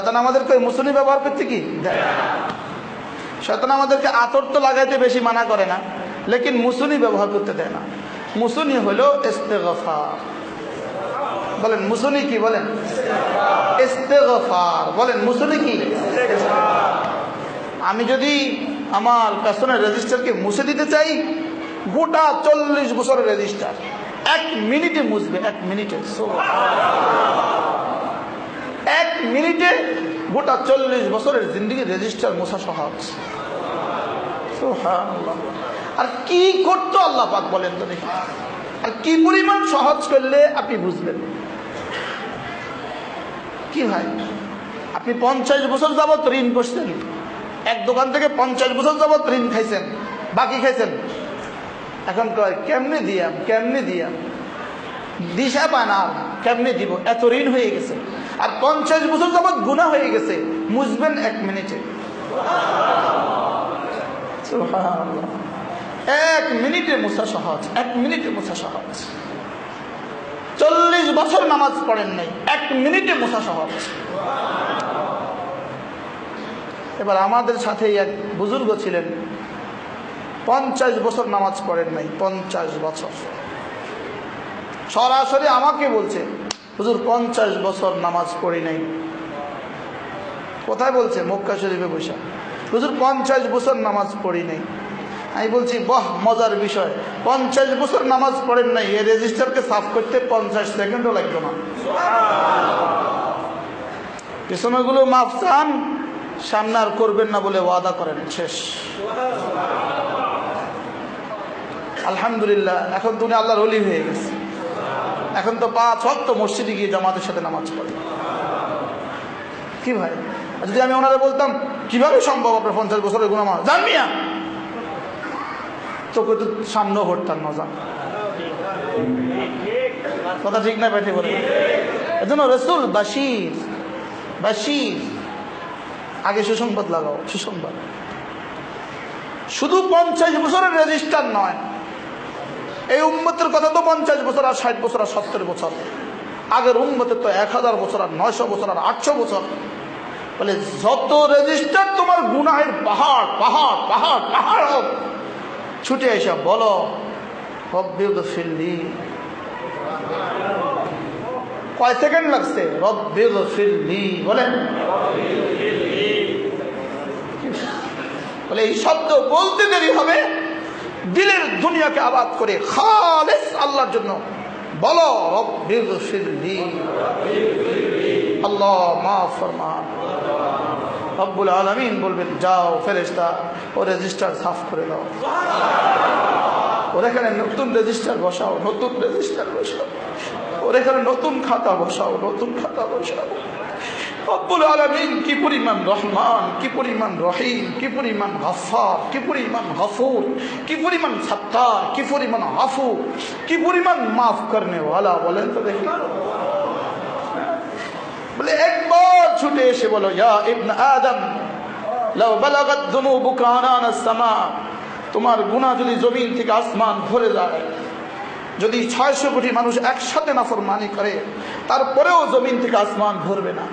শয়তান আমাদেরকে মুসুনি ব্যবহার করতে কি। শয়তান আমাদেরকে আতর তো লাগাইতে বেশি মানা করে না, লেকিন মুসুনি ব্যবহার করতে দেয় না। মুসুনি হলো ইস্তেগফার। বলেন মুসুনি কি বলেন? ইস্তেগফার। বলেন মুসুনি কি? আমি যদি আমার পেছনের রেজিস্টারকে মুছে দিতে চাই, গোটা চল্লিশ বছরের রেজিস্টার এক মিনিটে মুছবে, এক মিনিটে। এক মিনিটে গোটা চল্লিশ বছরের জিন্দিগি রেজিস্টার মোছা সহজ। আর কি করতো আল্লাহ পাক বলেন তো দেখি। আর কি পরিমাণ সহজ করলে আপনি বুঝবেন? কি ভাই আপনি পঞ্চাশ বছর যাবত ঋণ করছেন এক দোকান থেকে পঞ্চাশ বছর যাবত ঋণ খাইছেন বাকি খাইছেন। এখন কয় কেমনে দিয়াম কেমনে দিয়াম? দিশা আর, কেমনে দিব? এত ঋণ হয়ে গেছে। আর পঞ্চাশ বছর যাবৎ গুণা হয়ে গেছে। মুছবেন এক মিনিটে। এক মিনিটে মুছা সহজ, এক মিনিটে মুছা সহজ। চল্লিশ বছর নামাজ পড়েন নাই, এক মিনিটে মুছা সহজ। এবার আমাদের সাথে এক বুজুর্গ ছিলেন। পঞ্চাশ বছর নামাজ পড়েন নাই, পঞ্চাশ বছর। সরাসরি আমাকে বলছে হুজুর, পঞ্চাশ বছর নামাজ পড়ি নাই। কোথায় বলছে? মক্কা শরীফে বসে। হুজুর, পঞ্চাশ বছর নামাজ পড়ি নাই। আমি বলছি, বাহ, মজার বিষয়। পঞ্চাশ বছর নামাজ পড়েন নাই, এই রেজিস্টারকে সাফ করতে পঞ্চাশ সেকেন্ডও লাগবে না। পেছনেগুলো মাফ চান, সামনে আর করবেন না বলে ওয়াদা করেন, শেষ। আলহামদুলিল্লাহ, এখন তুমি আল্লাহর অলি হয়ে গেছে। এখন তো পাঁচ ওয়াক্ত মসজিদে গিয়ে জামাতের সাথে নামাজ পড়ে। কি ভাই? যদি আমি ওনারা বলতাম, কীভাবে সম্ভব আপনার পঞ্চাশ বছরের গুণা মারা জান মিয়া তোকে তো সামনেও ভরতাম না জান। কথা ঠিক না ব্যাঠে বলে। এজন্য রসুল বাসির বাসির আগে সুসংবাদ লাগাও, সুসংবাদ। শুধু পঞ্চাশ বছরের রেজিস্টার নয় এই উম্মতের কথা তো পঞ্চাশ বছর আর ষাট বছর আর সত্তর বছর। আগের উম্মতের তো এক হাজার বছর আর নয়শো বছর আর আটশো বছর। বলে, যত রেজিস্টার তোমার গুনাহের পাহাড় পাহাড় পাহাড় পাহাড় হোক, ছুটে এসে বলো কয় সেকেন্ড লাগছে? বলে, এই শব্দ বলতে দেরি হবে। দিলের দুনিয়াকে আবাদ করে খালেস আল্লাহর জন্য। বলো আল্লাহ মাফ ফরমান। রব্বুল আলমিন বলবেন, যাও ফেরেস্তা ও রেজিস্টার সাফ করে দাও ওর এখানে নতুন রেজিস্টার বসাও, নতুন রেজিস্টার বসাও। ওর এখানে নতুন খাতা বসাও, নতুন খাতা বসাও। রব্বুল আলমিন কি পরিমাণ রহমান, কি পরিমাণ রহিম, কি পরিমাণ গফার কি পরিমাণ গফুর, কি পরিমাণ সত্তার, কি পরিমাণ আফু, কি পরিমাণ মাফ করনে বলেন তো দেখি। বলে একবার ছুটে এসে বলো, ইয়া ইবন আদম, লাউ বালাগাত যুনুবুকা আনান আস-সামা তোমার গুনাহ যদি জমিন থেকে আসমান ভরে যায়, যদি ছয়শো কোটি মানুষ একসাথে নাফরমানি করে, তারপরেও জমিন থেকে আসমান ভরবে না।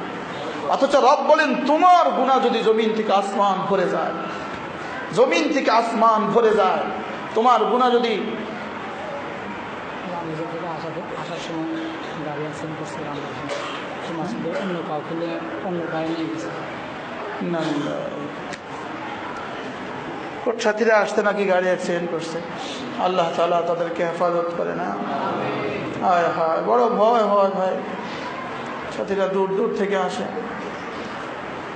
অথচ রব বলেন, তোমার গুণা যদি জমিন থেকে আসমান ভরে যায়, জমিন থেকে আসমান ভরে যায়, তোমার গুণা যদি আসার সময় গাড়ি অন্য আসতে নাকি গাড়ি অ্যাক্সিডেন্ট করছে? আল্লাহ তাদেরকে হেফাজত করে না। বড় ভয় হয় ভাই। সাথীরা দূর দূর থেকে আসে।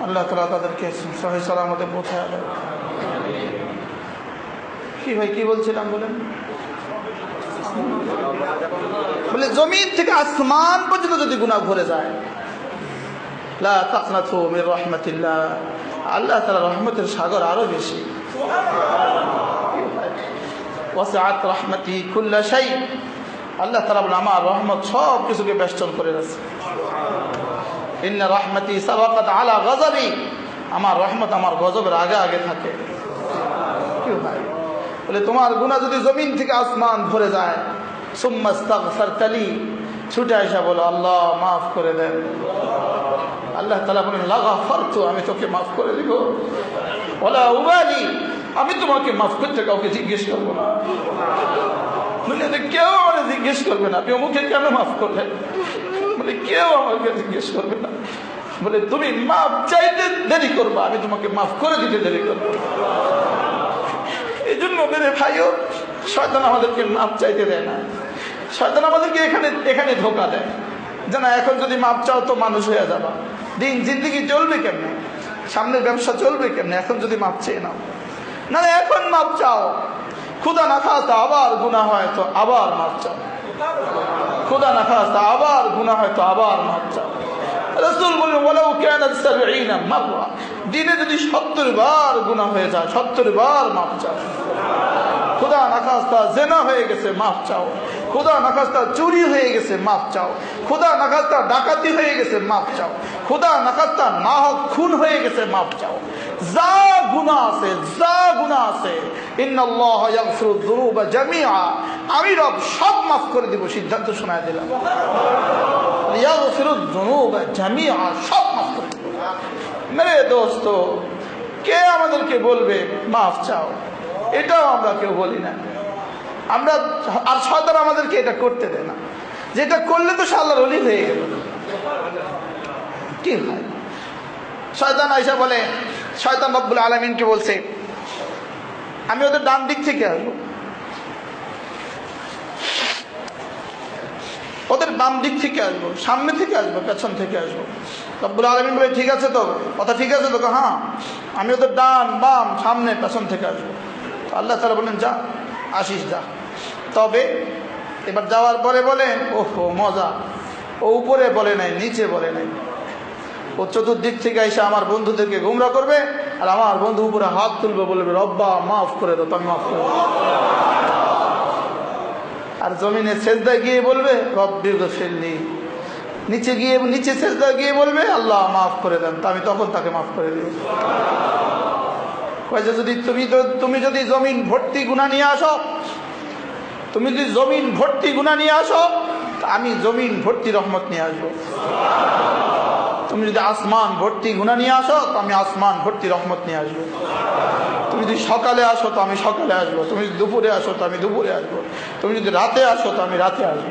আল্লাহ তালা তাদেরকে সহি সালামতে পৌঁছায় দেয় কি ভাই, কি বলছিলাম বলেন? বলে জমিন থেকে আসমান পর্যন্ত যদি গুণা ভরে যায় রাহমাতিল্লাহ। আল্লাহ তাআলা রহমতের সাগর আরও বেশি। ওয়াসআত রাহমাতি শাই আল্লাহ তাআলা বলেন, আমার রহমত সব কিছুকে বেষ্টন করে আছে আমার রহমত আমার গজবের আগে আগে থাকে। বলে, তোমার গুনাহ যদি জমিন থেকে আসমান ভরে যায় ছুটে আসা বলো, আল্লাহ, মাফ করে দেন। আল্লাহ তালা বলেন ফারতু আমি তোকে মাফ করে দিব। ওলা উবালি, আমি তোমাকে মাফ করতে কাউকে জিজ্ঞেস করব না। দুনিয়াতে কেউ আমাকে জিজ্ঞেস করবে না। আপনি অমুকে কেন মাফ করলেন? বলে, কেউ আমাকে জিজ্ঞেস করবে বলে, তুমি মাফ চাইতে দেরি করবা, আমি তোমাকে মাফ করে দিতে দেরি করব। এই জন্য মেরে ভাইও, শয়তান আমাদেরকে মাপ চাইতে দেয় না। শয়তান আমাদেরকে এখানে এখানে ধোকা দেয়। যে না, এখন যদি মাপ চাও তো মানুষ হয়ে যাবা। দিন জিন্দিগি চলবে কেমনে? সামনের ব্যবসা চলবে কেমনে? এখন যদি মাপ চেয়ে নাও। না এখন মাপ চাও। খুদা না খাস্তা আবার গুণা হয় তো আবার মাপ চাও। খুদা না খাস্তা আবার গুণা হয় তো আবার মাপ চাও। রসুল বললেন ওলাও কেন দিনে যদি সত্তর বার গুণা হয়ে যায়, সত্তর বার মাপ চাও। খুদা নাখাস্তা জেনা হয়ে গেছে মাপ চাও। খুদা নাখাস্তা চুরি হয়ে গেছে মাপ চাও। খুদা নাখাস্তা ডাকাতি হয়ে গেছে মাপ চাও। খুদা নাখাস্তা নাহক খুন হয়ে গেছে মাপ চাও। যা গুণা আছে, যা গুণা আছে আমি রব সব মাফ করে দিব, সিদ্ধান্ত শোনায় দিলাম। সব মাফ মেরে দোস্ত, কে আমাদেরকে বলবে মাফ চাও? এটাও আমরা কেউ বলি না। আমরা আর শয়তান আমাদেরকে এটা করতে দেয় না। যেটা করলে তো সে আল্লাহর অলি হয়ে গেল। কি হয়? শয়তান আয়সা বলে শয়তান রব্বুল আলমিনকে বলছে, আমি ওদের ডান দিক থেকে আসব। ওদের বাম দিক থেকে আসব, সামনে থেকে আসব, পেছন থেকে আসব। রব্বুল আলমিন বলে, ঠিক আছে তো? কথা ঠিক আছে? তো হ্যাঁ। আমি ওদের ডান, বাম, সামনে, পেছন থেকে আসব। তো আল্লাহ তালা বলেন যা, আসিস, যা। তবে এবার যাওয়ার পরে বলে ওহো, মজা। ও উপরে বলে নাই, নিচে বলে নাই। ও চতুর্দিক থেকে এসে আমার বন্ধুদেরকে গুমরা করবে আর আমার বন্ধু উপরে হাত তুলবে, বলবে, রব্বা, মাফ করে দাও তো আমি মাফ করে। আর জমিনে সেজদা গিয়ে বলবে, রব্বি ফেললি নিচে গিয়ে, নিচে সেজদা গিয়ে বলবে, আল্লাহ মাফ করে দেন। আমি তখন তাকে মাফ করে দিব কয়েছে যদি তুমি তুমি যদি জমিন ভর্তি গুণা নিয়ে আসো, তুমি যদি জমিন ভর্তি গুণা নিয়ে আসো আমি জমিন ভর্তি রহমত নিয়ে আসব। তুমি যদি আসমান ভর্তি গুণা নিয়ে আসো আমি আসমান ভর্তি রহমত নিয়ে আসব। তুমি যদি সকালে আসো তো আমি সকালে আসব। তুমি যদি দুপুরে আসো তো আমি দুপুরে আসব। তুমি যদি রাতে আসো তো আমি রাতে আসব।